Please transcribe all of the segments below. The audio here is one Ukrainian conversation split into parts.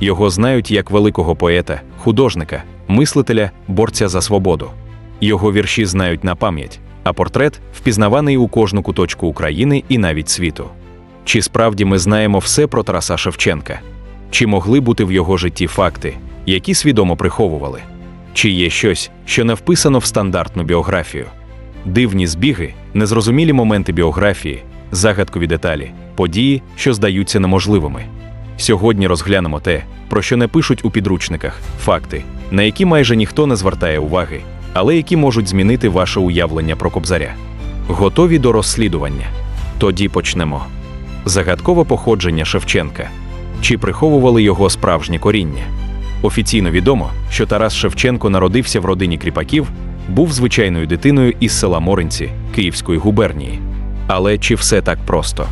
Його знають як великого поета, художника, мислителя, борця за свободу. Його вірші знають на пам'ять, а портрет впізнаваний у кожну куточку України і навіть світу. Чи справді ми знаємо все про Тараса Шевченка? Чи могли бути в його житті факти, які свідомо приховували? Чи є щось, що не вписано в стандартну біографію? Дивні збіги, незрозумілі моменти біографії, загадкові деталі, події, що здаються неможливими. Сьогодні розглянемо те, про що не пишуть у підручниках, факти, на які майже ніхто не звертає уваги, але які можуть змінити ваше уявлення про кобзаря. Готові до розслідування? Тоді почнемо. Загадкове походження Шевченка. Чи приховували його справжнє коріння? Офіційно відомо, що Тарас Шевченко народився в родині кріпаків, був звичайною дитиною із села Моринці Київської губернії. Але чи все так просто?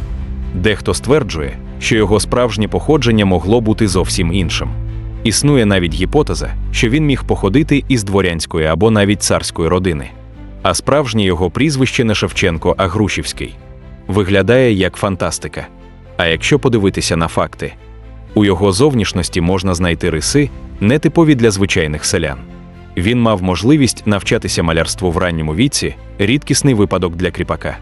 Дехто стверджує, що його справжнє походження могло бути зовсім іншим. Існує навіть гіпотеза, що він міг походити із дворянської або навіть царської родини. А справжнє його прізвище не Шевченко, а Грушівський. Виглядає як фантастика. А якщо подивитися на факти, у його зовнішності можна знайти риси, нетипові для звичайних селян. Він мав можливість навчатися малярству в ранньому віці, рідкісний випадок для кріпака.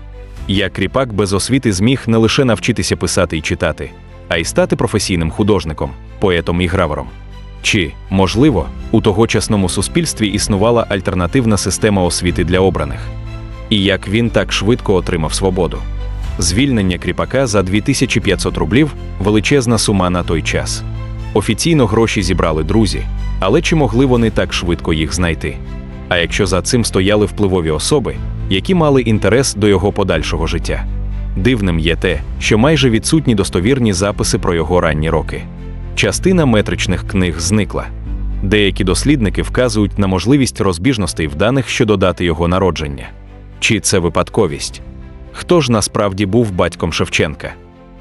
Як кріпак без освіти зміг не лише навчитися писати і читати, а й стати професійним художником, поетом і гравером. Чи, можливо, у тогочасному суспільстві існувала альтернативна система освіти для обраних? І як він так швидко отримав свободу? Звільнення кріпака за 2500 рублів величезна сума на той час. Офіційно гроші зібрали друзі, але чи могли вони так швидко їх знайти? А якщо за цим стояли впливові особи, які мали інтерес до його подальшого життя? Дивним є те, що майже відсутні достовірні записи про його ранні роки. Частина метричних книг зникла. Деякі дослідники вказують на можливість розбіжностей в даних щодо дати його народження. Чи це випадковість? Хто ж насправді був батьком Шевченка?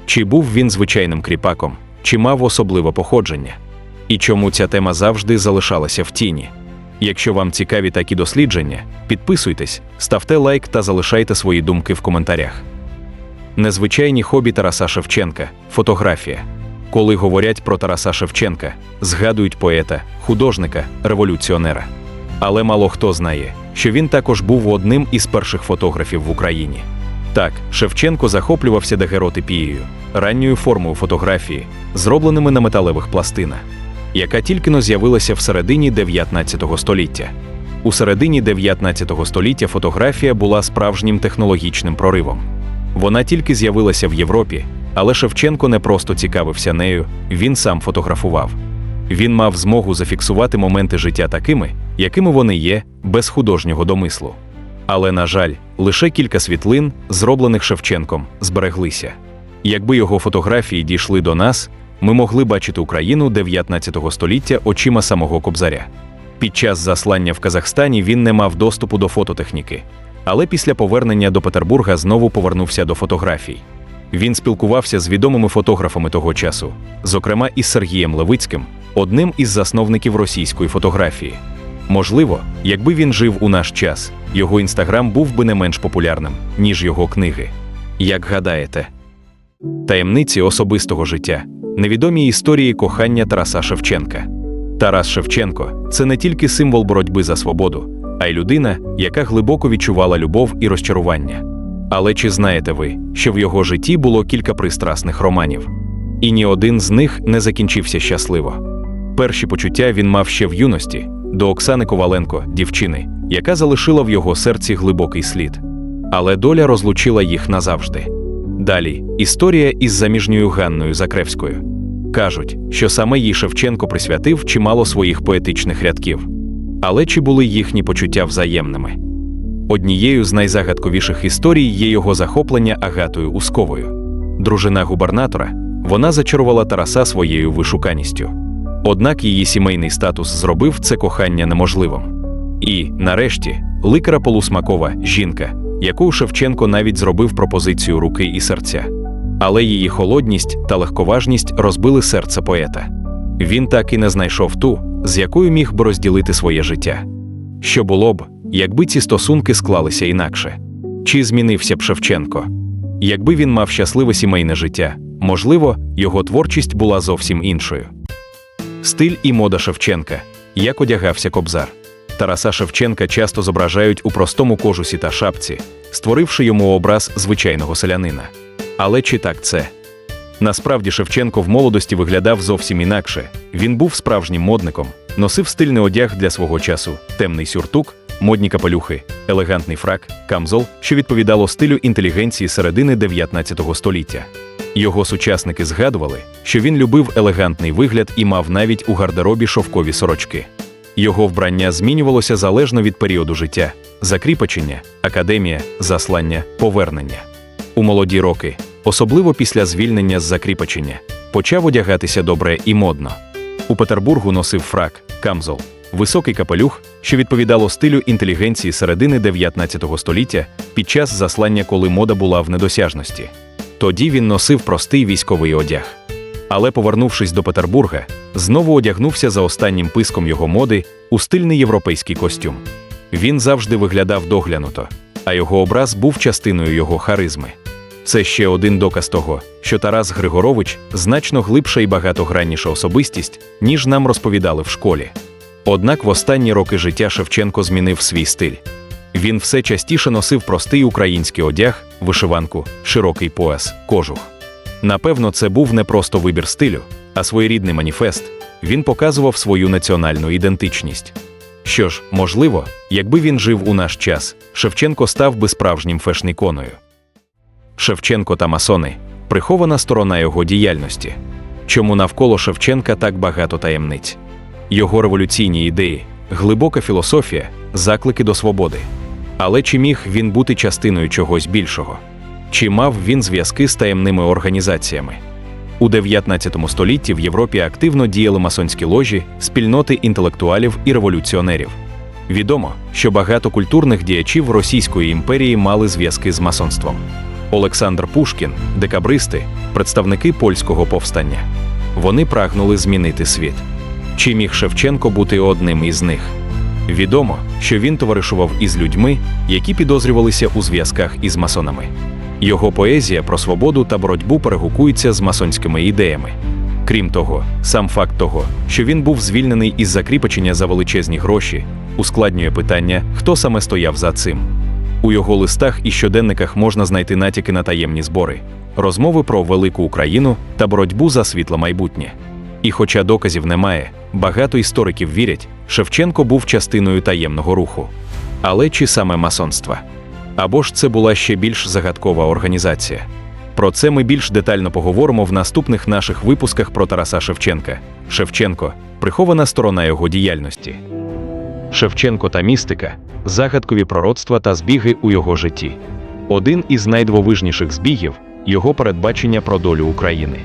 Чи був він звичайним кріпаком, чи мав особливе походження? І чому ця тема завжди залишалася в тіні? Якщо вам цікаві такі дослідження, підписуйтесь, ставте лайк та залишайте свої думки в коментарях. Незвичайні хобі Тараса Шевченка фотографія. Коли говорять про Тараса Шевченка, згадують поета, художника, революціонера. Але мало хто знає, що він також був одним із перших фотографів в Україні. Так, Шевченко захоплювався дагеротипією, ранньою формою фотографії, зробленими на металевих пластинах, яка тільки но з'явилася в середині 19 століття. У середині 19 століття фотографія була справжнім технологічним проривом. Вона тільки з'явилася в Європі, але Шевченко не просто цікавився нею, він сам фотографував. Він мав змогу зафіксувати моменти життя такими, якими вони є, без художнього домислу. Але, на жаль, лише кілька світлин, зроблених Шевченком, збереглися. Якби його фотографії дійшли до нас, ми могли бачити Україну 19 століття очима самого Кобзаря. Під час заслання в Казахстані він не мав доступу до фототехніки, але після повернення до Петербурга знову повернувся до фотографій. Він спілкувався з відомими фотографами того часу, зокрема із Сергієм Левицьким, одним із засновників російської фотографії. Можливо, якби він жив у наш час, його інстаграм був би не менш популярним, ніж його книги. Як гадаєте, таємниці особистого життя, невідомі історії кохання Тараса Шевченка. Тарас Шевченко це не тільки символ боротьби за свободу, а й людина, яка глибоко відчувала любов і розчарування. Але чи знаєте ви, що в його житті було кілька пристрасних романів? І ні один з них не закінчився щасливо. Перші почуття він мав ще в юності до Оксани Коваленко, дівчини, яка залишила в його серці глибокий слід. Але доля розлучила їх назавжди. Далі історія із заміжньою Ганною Закревською. Кажуть, що саме їй Шевченко присвятив чимало своїх поетичних рядків. Але чи були їхні почуття взаємними? Однією з найзагадковіших історій є його захоплення Агатою Усковою. Дружина губернатора, вона зачарувала Тараса своєю вишуканістю. Однак її сімейний статус зробив це кохання неможливим. І, нарешті, ликара Полусмакова жінка, яку Шевченко навіть зробив пропозицію руки і серця. Але її холодність та легковажність розбили серце поета. Він так і не знайшов ту, з якою міг би розділити своє життя. Що було б, якби ці стосунки склалися інакше? Чи змінився б Шевченко? Якби він мав щасливе сімейне життя, можливо, його творчість була зовсім іншою. Стиль і мода Шевченка. Як одягався кобзар. Тараса Шевченка часто зображають у простому кожусі та шапці, створивши йому образ звичайного селянина. Але чи так це? Насправді Шевченко в молодості виглядав зовсім інакше. Він був справжнім модником, носив стильний одяг для свого часу, темний сюртук, модні капелюхи, елегантний фрак, камзол, що відповідало стилю інтелігенції середини 19 століття. Його сучасники згадували, що він любив елегантний вигляд і мав навіть у гардеробі шовкові сорочки. Його вбрання змінювалося залежно від періоду життя: закріпачення, академія, заслання, повернення. У молоді роки, особливо після звільнення з закріпачення, почав одягатися добре і модно. У Петербургу носив фрак, камзол, високий капелюх, що відповідало стилю інтелігенції середини 19 століття під час заслання, коли мода була в недосяжності. Тоді він носив простий військовий одяг. Але, повернувшись до Петербурга, знову одягнувся за останнім писком його моди у стильний європейський костюм. Він завжди виглядав доглянуто, а його образ був частиною його харизми. Це ще один доказ того, що Тарас Григорович значно глибша і багатогранніша особистість, ніж нам розповідали в школі. Однак в останні роки життя Шевченко змінив свій стиль. Він все частіше носив простий український одяг, вишиванку, широкий пояс, кожух. Напевно, це був не просто вибір стилю, а своєрідний маніфест. Він показував свою національну ідентичність. Що ж, можливо, якби він жив у наш час, Шевченко став би справжнім фешн-іконою. Шевченко та масони прихована сторона його діяльності. Чому навколо Шевченка так багато таємниць? Його революційні ідеї, глибока філософія, заклики до свободи. Але чи міг він бути частиною чогось більшого? Чи мав він зв'язки з таємними організаціями? У 19 столітті в Європі активно діяли масонські ложі, спільноти інтелектуалів і революціонерів. Відомо, що багато культурних діячів Російської імперії мали зв'язки з масонством. Олександр Пушкін, декабристи, представники польського повстання. Вони прагнули змінити світ. Чи міг Шевченко бути одним із них? Відомо, що він товаришував із людьми, які підозрювалися у зв'язках із масонами. Його поезія про свободу та боротьбу перегукується з масонськими ідеями. Крім того, сам факт того, що він був звільнений із закріпачення за величезні гроші, ускладнює питання, хто саме стояв за цим. У його листах і щоденниках можна знайти натяки на таємні збори, розмови про велику Україну та боротьбу за світле майбутнє. І хоча доказів немає, багато істориків вірять, Шевченко був частиною таємного руху. Але чи саме масонства? Або ж це була ще більш загадкова організація? Про це ми більш детально поговоримо в наступних наших випусках про Тараса Шевченка. Шевченко прихована сторона його діяльності. Шевченко та містика, загадкові пророцтва та збіги у його житті. Один із найдивовижніших збігів його передбачення про долю України.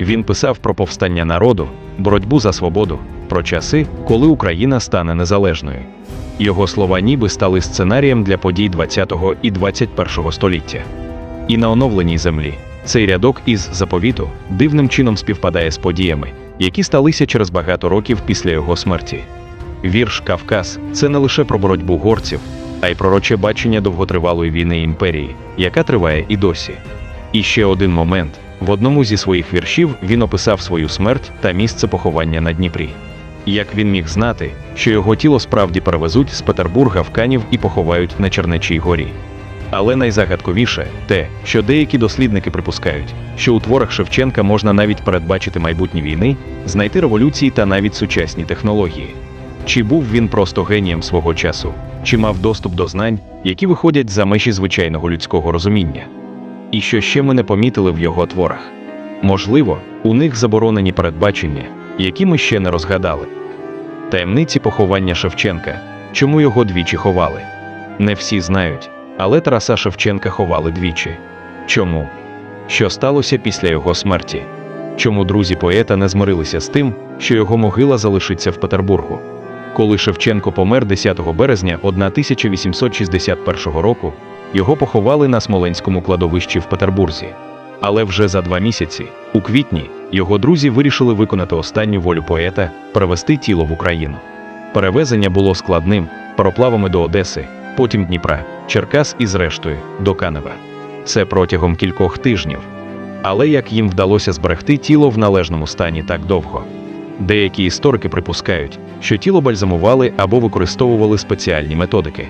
Він писав про повстання народу, боротьбу за свободу, про часи, коли Україна стане незалежною. Його слова ніби стали сценарієм для подій 20-го і 21-го століття. І на оновленій землі цей рядок із заповіту дивним чином співпадає з подіями, які сталися через багато років після його смерті. Вірш Кавказ це не лише про боротьбу горців, а й пророче бачення довготривалої війни імперії, яка триває і досі. І ще один момент: в одному зі своїх віршів він описав свою смерть та місце поховання на Дніпрі. Як він міг знати, що його тіло справді перевезуть з Петербурга в Канів і поховають на Чернечій горі. Але найзагадковіше те, що деякі дослідники припускають, що у творах Шевченка можна навіть передбачити майбутні війни, знайти революції та навіть сучасні технології. Чи був він просто генієм свого часу, чи мав доступ до знань, які виходять за межі звичайного людського розуміння? І що ще ми не помітили в його творах? Можливо, у них заборонені передбачення, які ми ще не розгадали. Таємниці поховання Шевченка, чому його двічі ховали? Не всі знають, але Тараса Шевченка ховали двічі. Чому? Що сталося після його смерті? Чому друзі поета не змирилися з тим, що його могила залишиться в Петербургу? Коли Шевченко помер 10 березня 1861 року, його поховали на Смоленському кладовищі в Петербурзі. Але вже за два місяці, у квітні, його друзі вирішили виконати останню волю поета перевести тіло в Україну. Перевезення було складним пароплавами до Одеси, потім Дніпра, Черкас і зрештою до Канева. Це протягом кількох тижнів. Але як їм вдалося зберегти тіло в належному стані так довго? Деякі історики припускають, що тіло бальзамували або використовували спеціальні методики.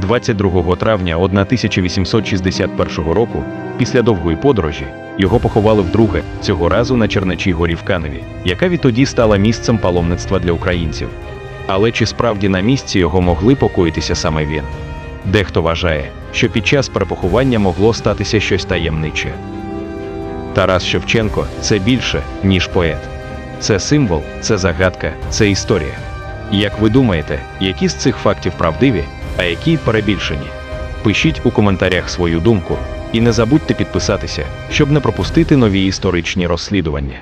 22 травня 1861 року, після довгої подорожі, його поховали вдруге, цього разу на Чернечій горі в Каневі, яка відтоді стала місцем паломництва для українців. Але чи справді на місці його могли покоїтися саме він? Дехто вважає, що під час перепоховання могло статися щось таємниче. Тарас Шевченко це більше, ніж поет. Це символ, це загадка, це історія. Як ви думаєте, які з цих фактів правдиві, а які перебільшені? Пишіть у коментарях свою думку і не забудьте підписатися, щоб не пропустити нові історичні розслідування.